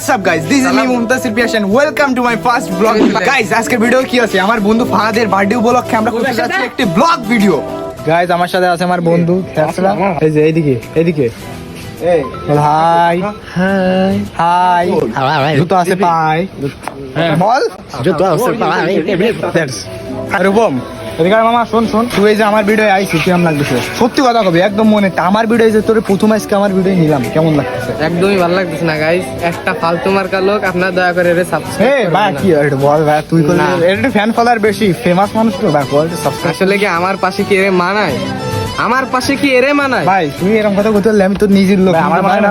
WhatsApp guys this is me Mumtasir Piyasan welcome to my first blog guys আজকের video কি আছে আমার বন্ধু ফাহাদের বার্থডে উপলক্ষে আমরা করতে যাচ্ছি একটি ব্লগ ভিডিও গাইস আমার সাথে আছে আমার বন্ধু ফ্যাসলা এই যে এইদিকে এইদিকে হাই হাই হাই জুতো আছে পাই বল জুতো আছে পাই রূপম এদিকে মামা শোন শোন। তুই এই যে আমার ভিডিও আইসি কেমন লাগতেছে? সত্যি কথা কবি একদম মনে আমার ভিডিও যে তোর প্রথম আজকে আমার ভিডিও নিলাম কেমন লাগতেছে? একদমই ভালো লাগতেছে না গাইস একটা ফালতু মার্কা লোক আপনার দয়া করে এর সাবস্ক্রাইব ভাই কি এটা বল ভাই তুই করলি এর ফ্যান ফলোয়ার বেশি ফেমাস মানুষ তো ভাই বল সাবস্ক্রাইব আসলে কি আমার পাশে কি এরে মানায় আমার পাশে কি এরে মানায়? ভাই তুই এরকম কথা বলতে আমি তোর নিজের লোক আমার মানে না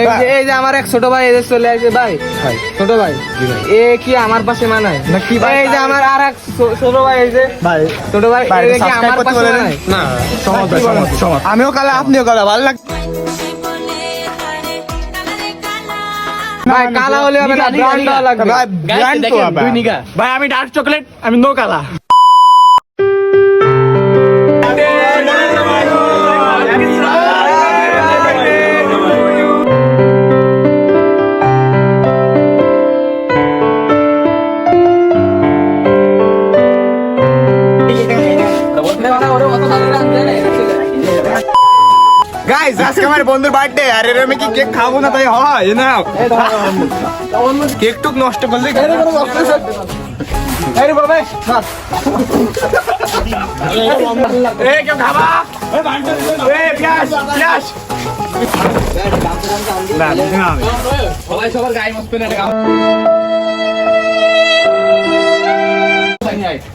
এই যে এই যে আমার এক ছোট ভাই এদের চলে আসে ভাই। ভাই। ছোট ভাই। এ কি আমার পাশে মানায়? না কি ভাই? এই যে আমার আর এক ছোট ভাই এই যে। ভাই ছোট ভাই ভাই, এ কি আমার পাশে মানায়? না সমাজ সমাজ। আমিও কালা আপনিও কালা ভালো লাগ ভাই কালা হলে হবে না ব্রান্ড লাগবে। ভাই ব্র্যান্ড তো। ভাই আমি ডার্ক চকলেট আমি নো কালা। বন্ধুর বার্থডে আর এর আমি কি কেক খাব না? তাই হয় না কেক টুক নষ্ট করলে এই রে বাবা এ কেউ খাবা? এ পিয়াস পিয়াস না না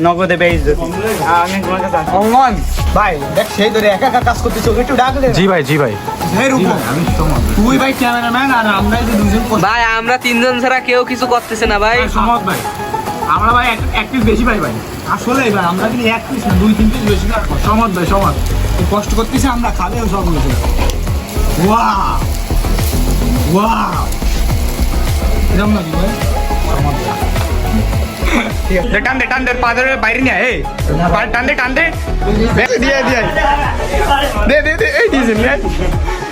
নগদে বেইজ ভাই দেখ সেই ধরে একা একা কাজ করতেছ একটু ডাকলে জি ভাই জি ভাই। তুই ভাই ক্যামেরাম্যান আর আমরা যে দুজন ভাই আমরা তিনজন ছাড়া কেউ কিছু করতেছে না ভাই। সমত ভাই আমরা ভাই এক পিস বেশি পাই ভাই। আসলে ভাই আমরা কিন্তু এক পিস না দুই তিন পিস বেশি রাখব সমত ভাই সমত। কষ্ট করতেছি আমরা খাবেও সব কিছু ওয়াও! ওয়াও! এরকম না ভাই? টান দে টান দে বাইরে নিয়ে এই। টান দে টান দে দে, দিয়ে দিয়ে। দে দে দে এই দিয়েছেন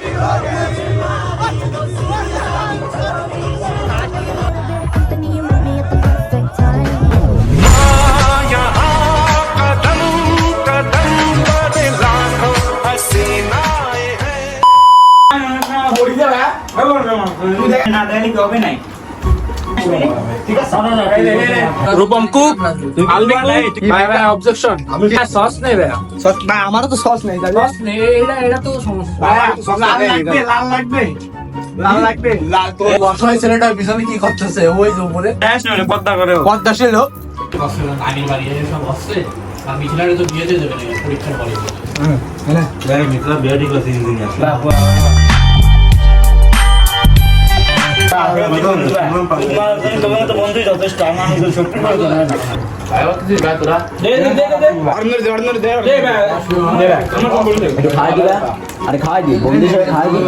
Happy birthday you. রূপম কুক আলবি ভাই ভাই অবজেকশন আমি সস নেই ভাই? সস আমারও তো সস নেই সস নেই এটা তো সমস্যা। লাল লাগবে লাল লাগবে। লাল লাগবে। লাল তো বর্ষায় ছেলেটা পিছনে কি করতেছে? ওই যে উপরে। পদ্মা করে। পদ্মা ছিল আগের বাড়ি সব আসছে। আমি ছেলেটা তো বিয়ে দিয়ে দেবে পরীক্ষার পরে। হ্যাঁ হ্যাঁ মিত্রা বিয়ে ঠিক আছে অর্ণর দে আরে বন্ধু হিসেবে দি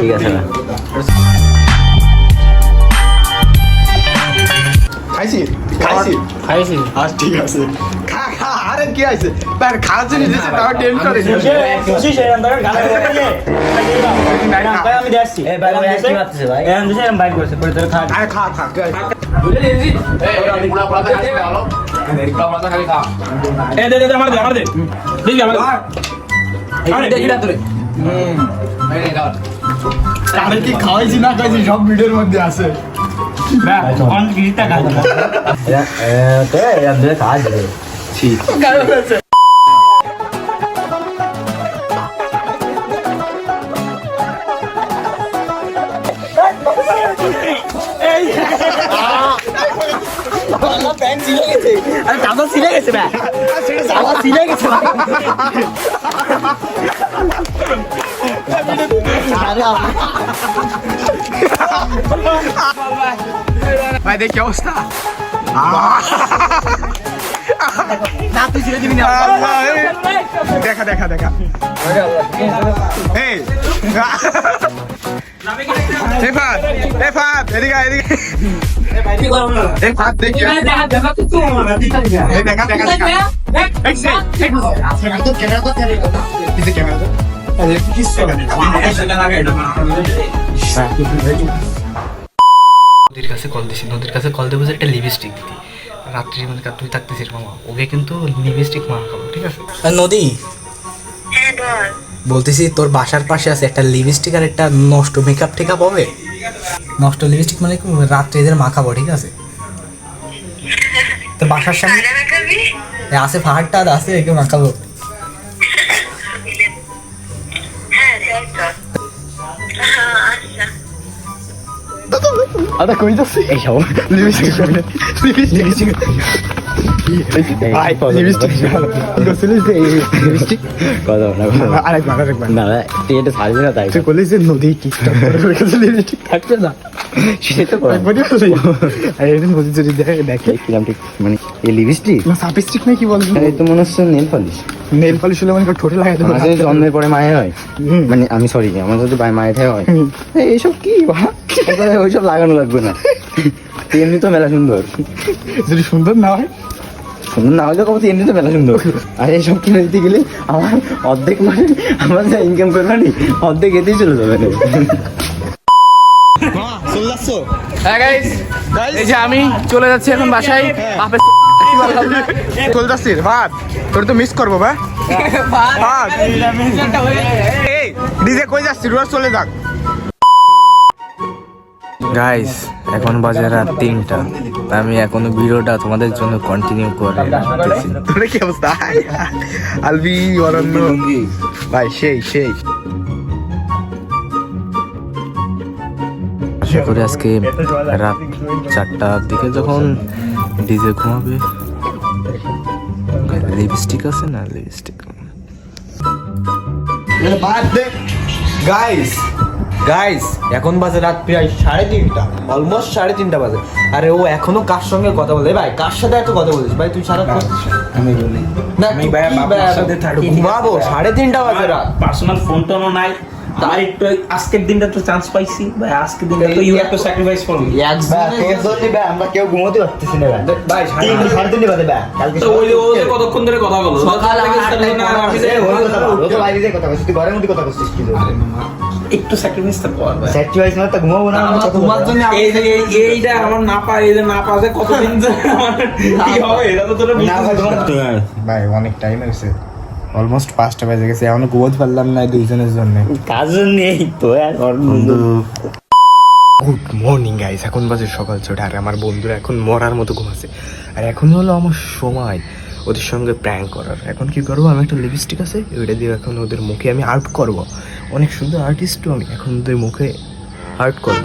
ঠিক আছে খাইছি? খাইছি। খাইছি। আজ ঠিক আছে। আরে কি আছে তার খাওয়ার জন্য দিছে তাও টেন করে। আমি দেখছি। এই ভাই আমি কি মারতেছে ভাই? এম দিছে এম বাইক করছে পরে তোর খা আরে খা খা এ দে দে দে, আমার দে আমার দে। দিবি আমার দে। আমি কি খাওয়াইছি না খাইছি সব ভিডিওর মধ্যে আছে। অন গিটা খা এ তে এম দিছে খা দিবে প্যান্ট ছিঁড়ে গেছে আরে কাগজ ছিঁড়ে গেছে ভাই কাগজ ছিঁড়ে গেছে ভাই ভাই দেখি অবস্থা। না তুই ছিঁড়ে দিবি না। দেখা দেখা দেখা। এই। এই ফাদ এদিকে এদিকে এই ফাদ দেখি। এই দেখা দেখা দেখা। এই সেই এই ক্যামেরা তো ক্যামেরা তো কিসে ক্যামেরা তো। আরে কিসে নদীর কাছে কল দিছি নদীর কাছে কল দেবো একটা লিপস্টিক দিতি রাত্রির মানে তুই থাকতেছিস মামা। ওকে কিন্তু লিপস্টিক মাখাবো ঠিক আছে? নদী। বলতেছি তোর বাসার পাশে আছে একটা লিপস্টিক আর একটা নষ্ট মেকআপ টেকআপ হবে নষ্ট লিপস্টিক মানে কি? রাত্রে এদের মাখাবো ঠিক আছে? তোর বাসার সামনে আছে ফাহারটা আছে একে মাখাবো। আদা কই যাচ্ছে? এই সব। লিপস্টিক। ভাই লিপস্টিক। না এটা ছাড়বি না তাই। বলিস নদী টিকটক থাকছে না। সেটাই তো একবারই বলি আরে এটা নদী যদি দেখে। দেখে কিরাম ঠিক মানে এই লিপস্টিক না সাপিস্টিক না কি বলবি এই তো মনে হচ্ছে নেল পলিশ নেল পলিশ হলে মানে ঠোঁটে লাগাই দেবো মাঝে জন্মের পরে মায়ের হয়। মানে আমি সরি আমার যদি বাই মায়ের হয়। এইসব কি বা? ওইসব লাগানো লাগবে না। এমনি তো মেলা সুন্দর। যদি সুন্দর না হয়? সুন্দর না হলেও কবে এমনি তো মেলা সুন্দর। আর এইসব কিনে দিতে গেলে আমার অর্ধেক মানে আমার যা ইনকাম করবে না অর্ধেক এতেই চলে যাবে হ্যাঁ গাইস এই যে আমি চলে যাচ্ছি এখন বাসায়। বাপের চল ভাত। তোর তো মিস করব ভাই। ভাত। এই ডিজে কই যাচ্ছিস রোজ চলে যাক। গাইস এখন বাজে রাত তিনটা। আমি এখনও ভিডিওটা তোমাদের জন্য কন্টিনিউ করে দিতেছি তোর কি অবস্থা? আলবি অরণ্য। ভাই সেই সেই। আশা করি আজকে রাত চারটার দিকে যখন ডিজে ঘুমাবে। লিপস্টিক আছে না? লিপস্টিক গাইস গাইস এখন বাজে রাত প্রায় সাড়ে তিনটা। অলমোস্ট সাড়ে তিনটা বাজে। আরে ও এখনও কার সঙ্গে কথা বলে? ভাই কার সাথে এত কথা বলিস? ভাই তুই সারা আমি বলি। না আমি ভাই বাবার সাথে থাকব। ঘুমাবো। সাড়ে তিনটা বাজে রাত। পার্সোনাল ফোন টোনও নাই। আমার একটু আজকের দিনটা তো চান্স পাইছি। ভাই আজকের দিনটা তো you have to sacrifice for me আমরা কেউ ঘুমোতে পারতেছি না ভাই। তিন সাড়ে বাজে ব্যা কালকে তো ওই যে কতক্ষণ ধরে কথা বলো? সকাল থেকে বাইরে কথা বলছিস তুই ঘরের মধ্যে কথা বলছিস কি একটু স্যাক্রিফাইস তো কর ভাই। স্যাক্রিফাইস না তো ঘুমাবো না কথা বলব। এই যে এইটা আমার না পায় এই যে না পাশে কতদিন ধরে আমার কি হবে? এটা তো তোরা না ভাই বুঝতে তোমার ভাই অনেক টাইম হয়েছে। অলমোস্ট পাঁচটা বেজে গেছে এখনও ঘুমোতে পারলাম না দুইজনের জন্য। কাজ নেই তো আর গুড মর্নিং গাইস এখন বাজে সকাল ছটা আর আমার বন্ধুরা এখন মরার মতো ঘুমাচ্ছে। আর এখন হলো আমার সময় ওদের সঙ্গে প্র্যাঙ্ক করার। এখন কি করব? আমি একটা লিপস্টিক আছে ওইটা দিয়ে এখন ওদের মুখে আমি আর্ট করব। অনেক সুন্দর আর্টিস্টও আমি। এখন ওদের মুখে আর্ট করব।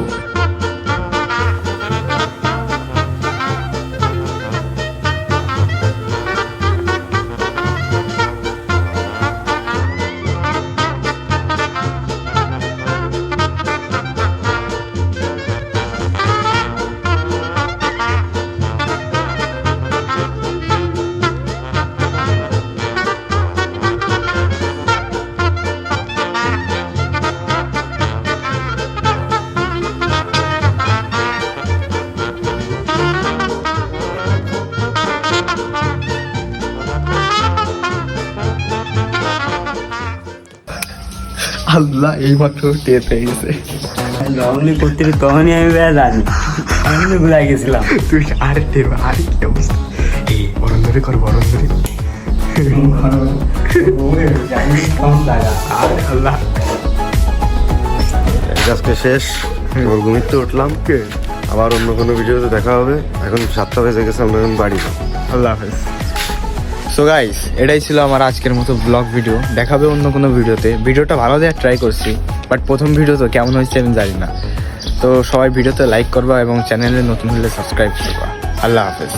আল্লাহ এইমাত্র টের পেয়ে গেছে। লংলি করতে তখনই আমি ব্যা জানি। আমি তো ভুলাই গেছিলাম। তুই আরে টের আরে কি অবস্থা? এই অরন্ধরে কর অরন্ধরে আরে আল্লাহ। আজকে শেষ। ওর ঘুমিতে উঠলাম। আবার অন্য কোনো ভিডিওতে দেখা হবে। এখন সাতটা বেজে গেছে আমরা এখন বাড়ি আল্লাহ হাফেজ। সো গাইস এটাই ছিল আমার আজকের মতো ব্লগ ভিডিও দেখাবে অন্য কোনো ভিডিওতে ভিডিওটা ভালো দেওয়ার ট্রাই করছি বাট প্রথম ভিডিও তো কেমন হয়েছে আমি জানি না। তো সবাই ভিডিওতে লাইক করবা এবং চ্যানেলে নতুন হলে সাবস্ক্রাইব করবা। আল্লাহ হাফেজ।